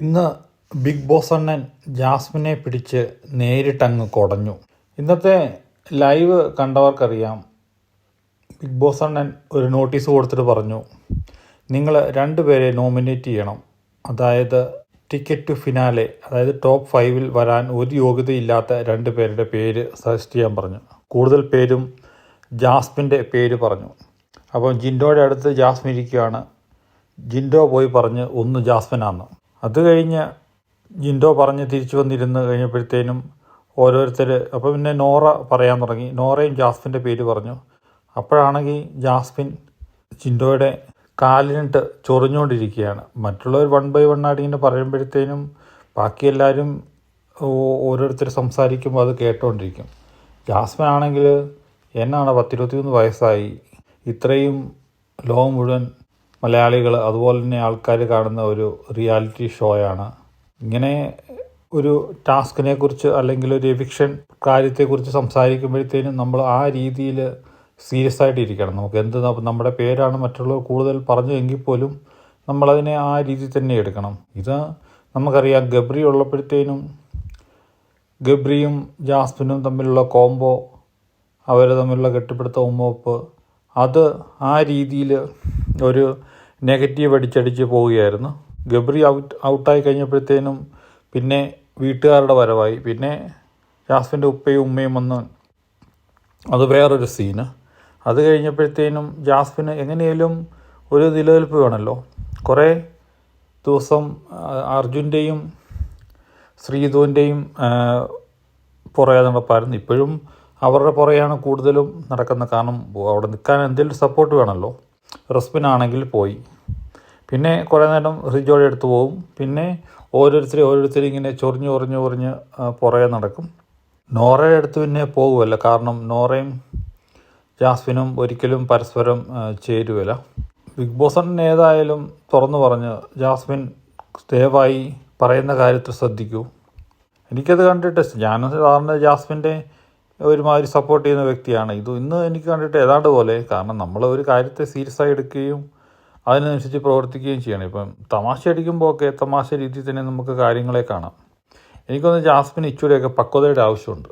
ഇന്ന് big boss അണ്ണൻ ജാസ്മിനെ പിടിച്ച് നേരിട്ടങ്ങ് കുടഞ്ഞു. ഇന്നത്തെ ലൈവ് കണ്ടവർക്കറിയാം. ബിഗ് ബോസ് അണ്ണൻ ഒരു നോട്ടീസ് കൊടുത്തിട്ട് പറഞ്ഞു നിങ്ങൾ രണ്ടുപേരെ നോമിനേറ്റ് ചെയ്യണം. അതായത് ടിക്കറ്റ് ടു ഫിനാലെ അതായത് ടോപ്പ് ഫൈവിൽ വരാൻ ഒരു യോഗ്യതയില്ലാത്ത രണ്ട് പേരുടെ പേര് സജസ്റ്റ് ചെയ്യാൻ പറഞ്ഞു. കൂടുതൽ പേരും ജാസ്മിന്റെ പേര് പറഞ്ഞു. അപ്പം ജിൻഡോയുടെ അടുത്ത് ജാസ്മിൻ ഇരിക്കുകയാണ്. ജിൻഡോ പോയി പറഞ്ഞ് ഒന്ന് ജാസ്മിനാന്ന്. അത് കഴിഞ്ഞ് ജിൻഡോ പറഞ്ഞ് തിരിച്ചു വന്നിരുന്ന് കഴിഞ്ഞപ്പോഴത്തേനും ഓരോരുത്തർ അപ്പോൾ പിന്നെ നോറ പറയാൻ തുടങ്ങി. നോറയും ജാസ്മിന്റെ പേര് പറഞ്ഞു. അപ്പോഴാണെങ്കിൽ ജാസ്മിൻ ജിൻഡോയുടെ കാലിനിട്ട് ചൊറിഞ്ഞുകൊണ്ടിരിക്കുകയാണ് മറ്റുള്ളവർ വൺ ബൈ വൺ ആയിട്ട് ഇങ്ങനെ പറയുമ്പോഴത്തേനും ബാക്കി എല്ലാവരും ഓരോരുത്തർ സംസാരിക്കുമ്പോൾ അത് കേട്ടുകൊണ്ടിരിക്കും ജാസ്മിൻ ആണെങ്കിൽ എന്നാണ് പത്തിരുപത്തിമൂന്ന് വയസ്സായി. ഇത്രയും ലോകം മുഴുവൻ മലയാളികൾ അതുപോലെ തന്നെ ആൾക്കാർ കാണുന്ന ഒരു റിയാലിറ്റി ഷോയാണ്. ഇങ്ങനെ ഒരു ടാസ്കിനെ കുറിച്ച് അല്ലെങ്കിൽ ഒരു എവിക്ഷൻ കാര്യത്തെക്കുറിച്ച് സംസാരിക്കുമ്പോഴത്തേനും നമ്മൾ ആ രീതിയിൽ സീരിയസ് ആയിട്ട് ഇരിക്കണം. നമുക്ക് എന്ത് നമ്മുടെ പേരാണ് മറ്റുള്ളവർ കൂടുതൽ പറഞ്ഞു എങ്കിൽ പോലും നമ്മളതിനെ ആ രീതി തന്നെ എടുക്കണം. ഇത് നമുക്കറിയാം ഗബ്രി ഉള്ളപ്പോഴത്തേനും ഗബ്രിയും ജാസ്മിനും തമ്മിലുള്ള കോംബോ അവർ തമ്മിലുള്ള കെട്ടിപ്പിടുത്ത ഉമ്മോപ്പ് അത് ആ രീതിയിൽ ഒരു നെഗറ്റീവ് അടിച്ചടിച്ച് പോവുകയായിരുന്നു. ഗബ്രി ഔട്ട് ഔട്ടായി കഴിഞ്ഞപ്പോഴത്തേനും പിന്നെ വീട്ടുകാരുടെ വരവായി. പിന്നെ ജാസ്മിന്റെ ഉപ്പയും ഉമ്മയും വന്ന് അത് വേറൊരു സീന് അത് കഴിഞ്ഞപ്പോഴത്തേനും ജാസ്മിന് എങ്ങനെയാലും ഒരു നിലനിൽപ്പ് വേണമല്ലോ. കുറേ ദിവസം അർജുന്റെയും ശ്രീധുവിന്റെയും പുറകെ നടപ്പായിരുന്നു. ഇപ്പോഴും അവരുടെ പുറകെയാണ് കൂടുതലും നടക്കുന്നത്. കാരണം അവിടെ നിൽക്കാൻ എന്തെങ്കിലും സപ്പോർട്ട് വേണമല്ലോ. റസ്മിനാണെങ്കിൽ പോയി. പിന്നെ കുറേ നേരം റിജോയുടെ എടുത്ത് പോകും പിന്നെ ഓരോരുത്തരും ഓരോരുത്തരും ഇങ്ങനെ ചൊറിഞ്ഞ് ചൊറിഞ്ഞ് ചൊറിഞ്ഞ് പുറകെ നടക്കും. നോറയുടെ അടുത്ത് പിന്നെ പോകുമല്ല കാരണം നോറയും ജാസ്മിനും ഒരിക്കലും പരസ്പരം ചേരുവല്ല. ബിഗ് ബോസ് അണ്ണൻ ഏതായാലും തുറന്നു പറഞ്ഞ് ജാസ്മിൻ ദയവായി പറയുന്ന കാര്യത്തിൽ ശ്രദ്ധിക്കൂ. എനിക്കത് കണ്ടിട്ട് ഞാൻ സാധാരണ ജാസ്മിന്റെ ഒരുമാതിരി സപ്പോർട്ട് ചെയ്യുന്ന വ്യക്തിയാണ്. ഇത് ഇന്ന് എനിക്ക് കണ്ടിട്ട് ഏതാണ്ട് പോലെ കാരണം നമ്മൾ ഒരു കാര്യത്തെ സീരിയസ് ആയി എടുക്കുകയും അതിനനുസരിച്ച് പ്രവർത്തിക്കുകയും ചെയ്യണം. ഇപ്പം തമാശ അടിക്കുമ്പോൾ ഒക്കെ തമാശ രീതിയിൽ തന്നെ നമുക്ക് കാര്യങ്ങളെ കാണാം. എനിക്കൊന്ന് ജാസ്മിൻ ഇച്ചൂടെയൊക്കെ പക്വതയുടെ ആവശ്യമുണ്ട്.